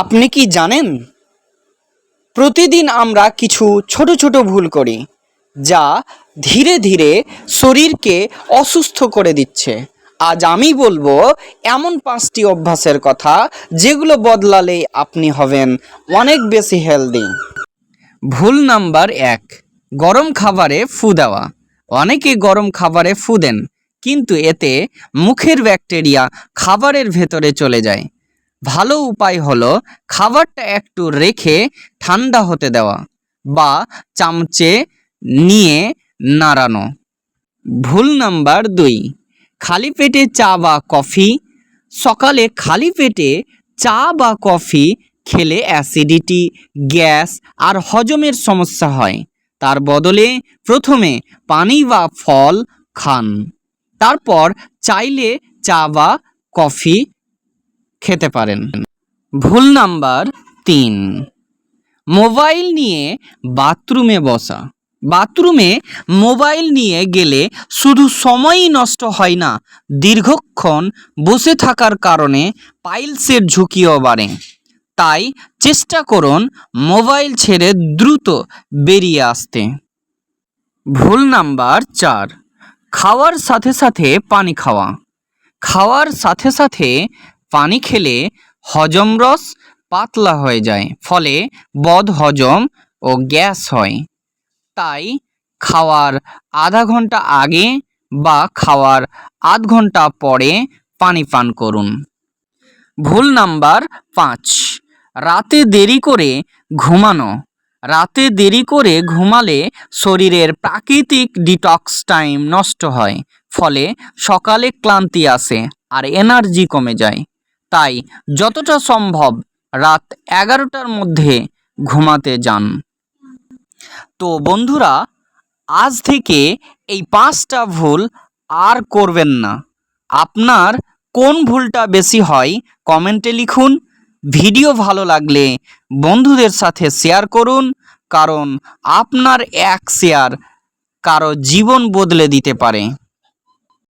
আপনি কি জানেন? প্রতিদিন আমরা কিছু ছোট ছোট ভুল করি, যা ধীরে ধীরে শরীরকে অসুস্থ করে দিচ্ছে। আজ আমি বলব এমন পাঁচটি অভ্যাসের কথা, যেগুলো বদলালে আপনি হবেন অনেক বেশি হেলদি। ভুল নাম্বার এক, গরম খাবারে ফু দেওয়া। অনেকে গরম খাবারে ফু দেন, কিন্তু এতে মুখের ব্যাকটেরিয়া খাবারের ভেতরে চলে যায়। ভালো উপায় হলো খাবারটা একটু রেখে ঠান্ডা হতে দেওয়া বা চামচে নিয়ে নাড়ানো। ভুল নাম্বার দুই, খালি পেটে চা বা কফি। সকালে খালি পেটে চা বা কফি খেলে অ্যাসিডিটি, গ্যাস আর হজমের সমস্যা হয়। তার বদলে প্রথমে পানি বা ফল খান। তারপর চাইলে চা বা কফি খেতে পারেন। ভুল নাম্বার তিন। মোবাইল নিয়ে বাথরুমে বসা। বাথরুমে মোবাইল নিয়ে গেলে শুধু সময়ই নষ্ট হয় না, দীর্ঘক্ষণ বসে থাকার কারণে পাইলসের ঝুঁকিও বাড়ে। তাই চেষ্টা করুন মোবাইল ছেড়ে দ্রুত বেরিয়ে আসতে। ভুল নাম্বার চার। খাওয়ার সাথে সাথে পানি খাওয়া। খাওয়ার সাথে সাথে পানি খেলে হজম রস পাতলা হয়ে যায়, ফলে বদ হজম ও গ্যাস হয়। তাই খাওয়ার আধা ঘণ্টা আগে বা খাওয়ার আধ ঘণ্টা পরে পানি পান করুন। ভুল নাম্বার পাঁচ, রাতে দেরি করে ঘুমানো। রাতে দেরি করে ঘুমালে শরীরের প্রাকৃতিক ডিটক্স টাইম নষ্ট হয়, ফলে সকালে ক্লান্তি আসে আর এনার্জি কমে যায়। তাই যতটা সম্ভব রাত এগারোটার মধ্যে ঘুমাতে যান। তো বন্ধুরা, আজ থেকে এই পাঁচটা ভুল আর করবেন না। আপনার কোন ভুলটা বেশি হয় কমেন্টে লিখুন। ভিডিও ভালো লাগলে বন্ধুদের সাথে শেয়ার করুন, কারণ আপনার এক শেয়ার কারও জীবন বদলে দিতে পারে।